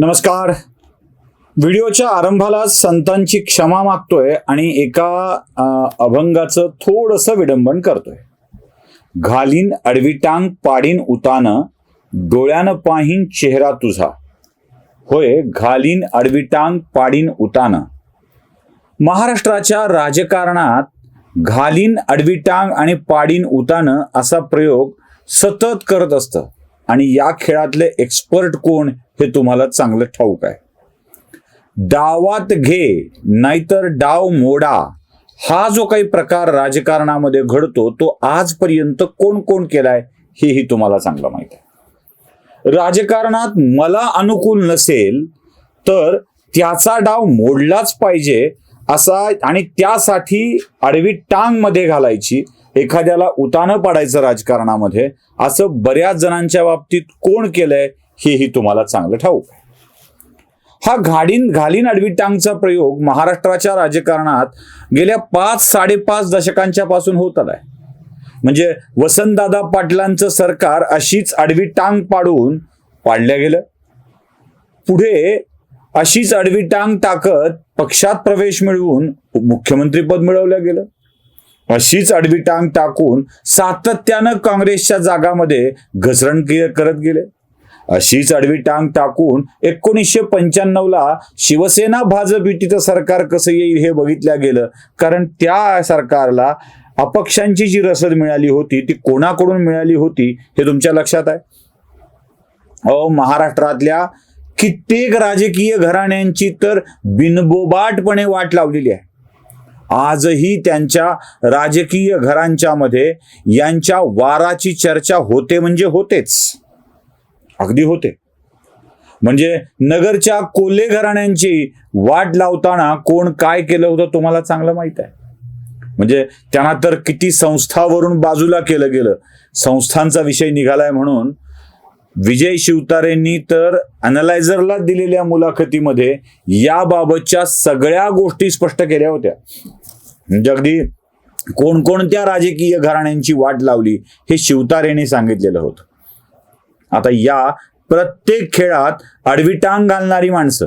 नमस्कार. व्हिडिओच्या आरंभाला संतांची क्षमा मागतोय आणि एका अभंगाचं थोडंसं विडंबन करतोय. घालीन अडवी टांग पाडीन उतानं डोळ्यानं पाहीन चेहरा तुझा. होय घालीन अडवी टांग पाडीन उतानं. महाराष्ट्राच्या राजकारणात घालीन अडवी टांग आणि पाडीन उतानं असा प्रयोग सतत करत असतं. आणि या खेळातले एक्सपर्ट कोण? हे तुम्हाला चांगलं ठाऊक आहे. डावात घे नाहीतर डाव मोडा. हा जो काही प्रकार राजकारणामध्ये घडतो तो आजपर्यंत कोण कोण केलाय हेही तुम्हाला चांगलं माहीत आहे. राजकारणात मला अनुकूल नसेल तर त्याचा डाव मोडलाच पाहिजे असा आणि त्यासाठी आडवी टांगमध्ये घालायची एखाद्याला उतानं पाडायचं राजकारणामध्ये असं बऱ्याच जणांच्या बाबतीत कोण केलंय हेही तुम्हाला चांगलं ठाऊक आहे. हा घाडीन घालीन आडवी टांगचा प्रयोग महाराष्ट्राच्या राजकारणात गेल्या पाच साडेपाच दशकांच्या पासून होत आलाय. म्हणजे वसंतदादा पाटलांचं सरकार अशीच आडवी टांग पाडून पाडल्या गेलं. पुढे अशीच आडवी टांग टाकत पक्षात प्रवेश मिळवून मुख्यमंत्रीपद मिळवलं गेलं. अशीच आडवी टांग टाकून सातत्यानं काँग्रेसच्या जागामध्ये घसरण करत गेले. अशीच आडवी टांग टाकून एकोणीसशे पंच्याण्णव ला शिवसेना भाजप युतीचं सरकार कसं येईल हे बघितलं गेलं. कारण त्या सरकारला अपक्षांची जी रसद मिळाली होती ती कोणाकडून मिळाली होती हे तुमच्या लक्षात आहे? अहो महाराष्ट्रातल्या कित्येक राजकीय घराण्यांची तर बिनबोबाटपणे वाट लावलेली आहे. आजही त्यांच्या राजकीय घरांच्या मध्ये यांच्या वाराची चर्चा होते म्हणजे होतेच. अगदी होते. म्हणजे नगरच्या कोल्हे घराण्यांची वाट लावताना कोण काय केलं होतं तुम्हाला चांगलं माहीत आहे? म्हणजे त्यांना तर किती संस्थावरून बाजूला केलं गेलं. संस्थांचा विषय निघालाय म्हणून विजय शिवतारेंनी तर अनलायझरला दिलेल्या मुलाखतीमध्ये याबाबतच्या सगळ्या गोष्टी स्पष्ट केल्या होत्या. म्हणजे अगदी कोणकोणत्या राजकीय घराण्यांची वाट लावली हे शिवतारेने सांगितलेलं होतं. आता या प्रत्येक खेळात आडवी टांग घालणारी माणसं.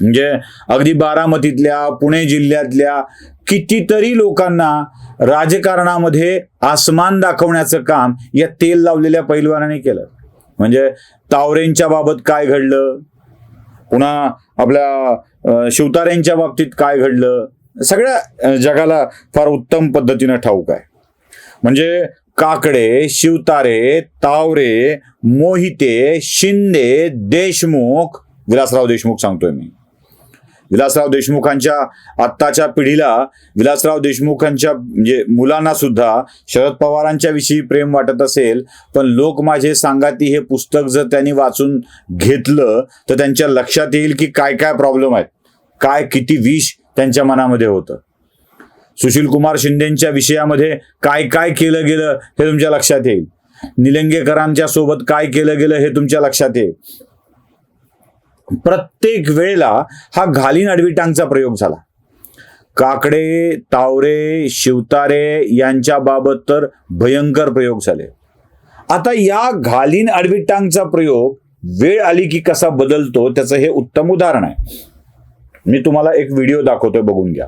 म्हणजे अगदी बारामतीतल्या पुणे जिल्ह्यातल्या कितीतरी लोकांना राजकारणामध्ये आसमान दाखवण्याचं काम या तेल लावलेल्या पैलवानाने केलं. म्हणजे तावरेंच्या बाबत काय घडलं? पुन्हा आपल्या शिवतारेंच्या बाबतीत काय घडलं? सगळ्या जगाला फार उत्तम पद्धतीनं ठाऊक आहे. म्हणजे काकडे शिवतारे तावरे मोहिते शिंदे देशमुख विलासराव देशमुख सांगतोय मी. विलासराव देशमुखांच्या आत्ताच्या पिढीला विलासराव देशमुखांच्या म्हणजे मुलांना सुद्धा शरद पवारांच्या विषयी प्रेम वाटत असेल पण लोक माझे सांगाती हे पुस्तक जर त्यांनी वाचून घेतलं तर त्यांच्या लक्षात येईल की काय काय प्रॉब्लेम आहेत. काय किती विष त्यांच्या मनामध्ये होतं. सुशील कुमार शिंदेच्या विषयामध्ये काय काय केलं गेलं हे तुमच्या लक्षात येईल. निलंगेकरांच्या सोबत काय केलं गेलं हे तुमच्या लक्षात येईल. प्रत्येक वेळेला हा घालीन अडविटांचा प्रयोग झाला. काकडे तावरे शिवतारे यांच्या बाबत तर भयंकर प्रयोग झाले. आता या घालीन अडविटांगचा प्रयोग वेळ आली की कसा बदलतो त्याचं हे उत्तम उदाहरण आहे. मी तुम्हाला एक व्हिडिओ दाखवतोय बघून घ्या.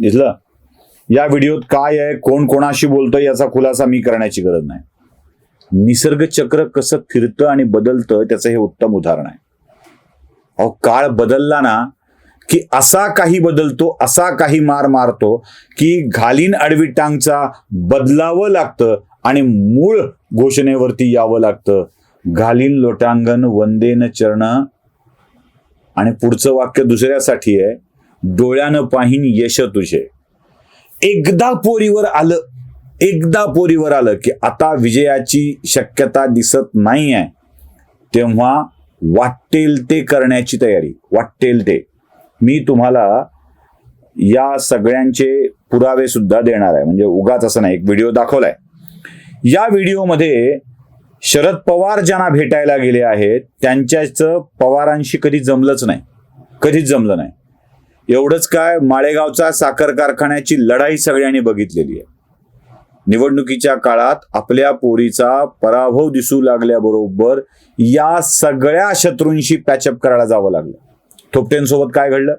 दिसलं? या व्हिडिओत काय आहे कोण कोणाशी बोलतोय याचा खुलासा मी करण्याची गरज नाही. निसर्ग चक्र कसं फिरतं आणि बदलतं त्याचं हे उत्तम उदाहरण आहे. अहो काळ बदलला ना की असा काही बदलतो असा काही मार मारतो की घालीन आडवीटांगचा बदलावं लागतं आणि मूळ घोषणेवरती यावं लागतं. घालीन लोटांगण वंदेन चरण आणि पुढचं वाक्य दुसऱ्यासाठी आहे डोळ्यानं पाहीन यश तुझे. एकदा पोरीवर आलं एकदा पोरीवर आलं की आता विजयाची शक्यता दिसत नाही आहे. तेव्हा वाटेल ते करण्याची तयारी वाटेल ते. मी तुम्हाला या सगळ्यांचे पुरावे सुद्धा देणार आहे. म्हणजे उगाच असं नाही एक व्हिडिओ दाखवलाय. या व्हिडिओमध्ये शरद पवार ज्यांना भेटायला गेले आहेत त्यांच्याच पवारांशी कधी जमलंच नाही. कधीच जमलं नाही. एवढंच काय माळेगावचा साखर कारखान्याची लढाई सगळ्यांनी बघितलेली आहे. निवडणुकीच्या काळात आपल्या पोरीचा पराभव दिसू लागल्याबरोबर या सगळ्या शत्रूंशी पॅचअप करायला जावं लागलं. थोपटेंसोबत काय घडलं?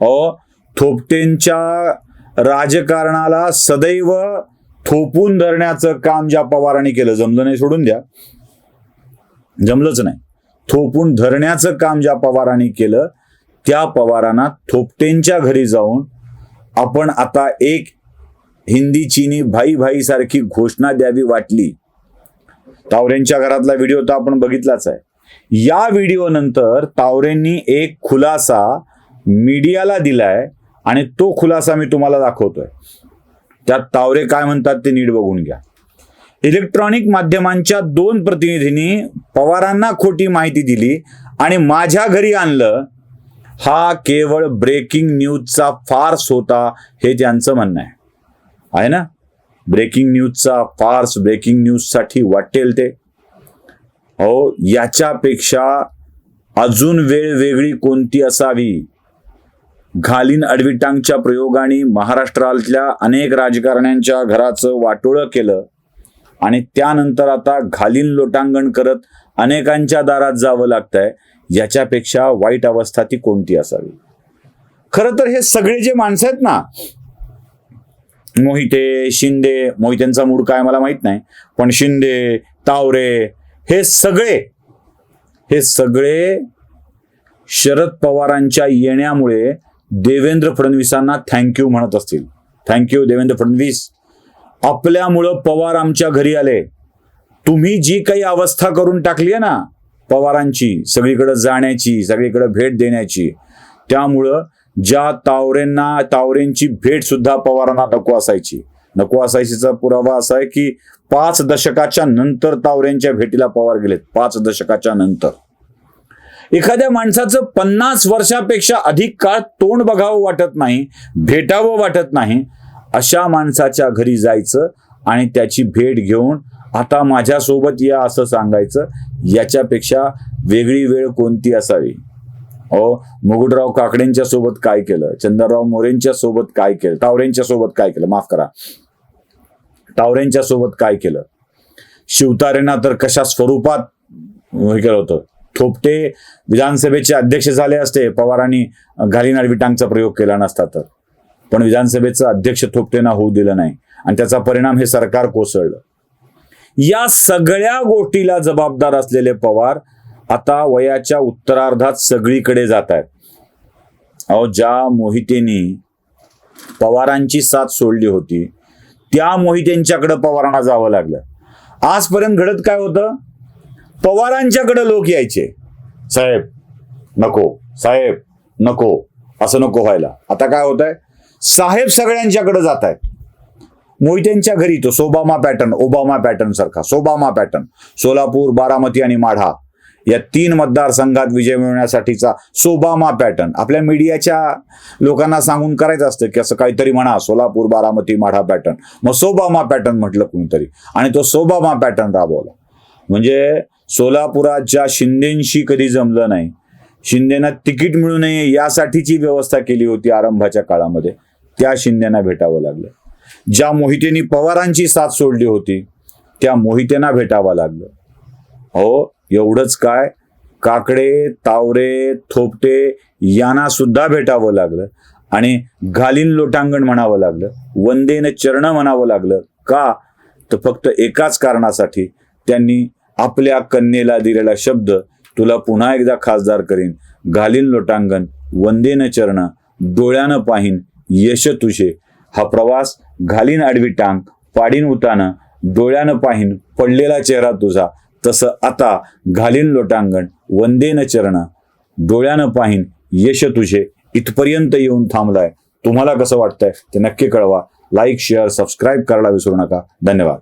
अ थोपटेंच्या राजकारणाला सदैव थोपून धरण्याचं काम ज्या पवारांनी केलं जमलं नाही सोडून द्या. जमलंच नाही. थोपून धरण्याचं काम ज्या पवारांनी केलं त्या पवारांना थोपटेंच्या घरी जाऊन आपण आता एक हिंदी चीनी भाई भाई सारखी घोषणा द्यावी वाटली. तावरेंच्या घरातला व्हिडिओ तर आपण बघितलाच आहे. या व्हिडिओ नंतर तावरेंनी एक खुलासा मीडियाला दिलाय आणि तो खुलासा मी तुम्हाला दाखवतोय. त्यात तावरे काय म्हणतात ते नीट बघून घ्या. इलेक्ट्रॉनिक माध्यमांच्या दोन प्रतिनिधींनी पवारांना खोटी माहिती दिली आणि माझ्या घरी आणलं हा केवळ ब्रेकिंग न्यूजचा फार्स होता हे त्यांचं म्हणणं आहे. आहे ना? ब्रेकिंग न्यूजचा फार्स ब्रेकिंग न्यूजसाठी वाटेल ते. हो याच्यापेक्षा अजून वेळ वेगळी कोणती असावी? घालीन अडविटांगच्या प्रयोगाने महाराष्ट्रातल्या अनेक राजकारण्यांच्या घराचं वाटोळं केलं आणि त्यानंतर आता घालीन लोटांगण करत अनेकांच्या दारात जावं लागतंय याच्यापेक्षा वाईट अवस्था ती कोणती असावी? खरं तर हे सगळे जे माणसं आहेत ना मोहिते शिंदे मोहितेंचा मूड काय मला माहीत नाही पण शिंदे तावरे हे सगळे हे सगळे शरद पवारांच्या येण्यामुळे देवेंद्र फडणवीसांना थँक्यू म्हणत असतील. Thank you Devendra Fadnavis. आपल्यामुळं Pawar आमच्या घरी आले. तुम्ही जी काही अवस्था करून टाकली आहे ना पवारांची सगळीकडे जाण्याची सगळीकडे भेट देण्याची त्यामुळं ज्या तावरेंना तावरेंची भेट सुद्धा पवारांना नको असायची. नको असायचीचा पुरावा असा आहे की पाच दशकाच्या नंतर तावरेंच्या भेटीला पवार गेलेत. पाच दशकाच्या नंतर. एखाद्या माणसाचं पन्नास वर्षापेक्षा अधिक काळ तोंड बघावं वाटत नाही भेटावं वाटत नाही अशा माणसाच्या घरी जायचं आणि त्याची भेट घेऊन आता माझ्यासोबत या असं सांगायचं याच्यापेक्षा वेगळी वेळ कोणती असावी? अहो मुगुडराव काकडेंच्या सोबत काय केलं? चंद्रराव मोरेंच्या सोबत काय केलं? तावरेंच्या सोबत काय केलं? माफ करा. तावरेंच्या सोबत काय केलं? शिवतारेंना तर कशा स्वरूपात हे केलं होतं? थोपटे विधानसभेचे अध्यक्ष झाले असते पवारांनी घालीनाड विटांचा प्रयोग केला नसता तर. पण विधानसभेचं अध्यक्ष थोपटेंना होऊ दिलं नाही आणि त्याचा परिणाम हे सरकार कोसळलं. या सगळ्या गोष्टीला जबाबदार असलेले पवार आता वयाच्या उत्तरार्धात सगळीकडे जात आहेत. अहो ज्या मोहितेनी पवारांची साथ सोडली होती त्या मोहितेंच्याकडे पवारांना जावं लागलं. आजपर्यंत घडत काय होतं? पवारांच्याकडे लोक यायचे. साहेब नको साहेब नको असं नको व्हायला. आता काय होत आहे साहेब सगळ्यांच्याकडे जात आहेत मोहित्यांच्या घरी तो सोबामा पॅटर्न ओबामा पॅटर्न सारखा सोबामा पॅटर्न. सोलापूर बारामती आणि माढा या तीन मतदारसंघात विजय मिळवण्यासाठीचा सोबामा पॅटर्न. आपल्या मीडियाच्या लोकांना सांगून करायचं असतं की असं काहीतरी म्हणा सोलापूर बारामती माढा पॅटर्न. मग सोबामा पॅटर्न म्हटलं कुणीतरी. आणि तो सोबामा पॅटर्न राबवला. म्हणजे सोलापुराच्या शिंदेशी कधी जमलं नाही शिंदेना तिकीट मिळू नये यासाठीची व्यवस्था केली होती आरंभाच्या काळामध्ये त्या शिंदेना भेटावं लागलं. ज्या मोहितेनी पवारांची साथ सोडली होती त्या मोहितेना भेटावं लागलं. हो एवढंच काय? काकडे तावरे थोपटे यांना सुद्धा भेटावं लागलं आणि घालीन लोटांगण म्हणावं लागलं वंदेनं चरण म्हणावं लागलं. का? तर फक्त एकाच कारणासाठी त्यांनी आपल्या कन्येला दिलेला शब्द तुला पुन्हा एकदा खासदार करीन. घालीन लोटांगण वंदेन चरण डोळ्यानं पाहीन यश तुझे. हा प्रवास घालीन आडवी टांग पाडीन उतानं डोळ्यानं पाहीन पडलेला चेहरा तुझा. तसं आता घालीन लोटांगण वंदेन चरण डोळ्यानं पाहीन यश तुझे. इथपर्यंत येऊन थांबलाय. तुम्हाला कसं वाटतंय ते नक्की कळवा. लाईक शेअर सबस्क्राईब करायला विसरू नका. धन्यवाद.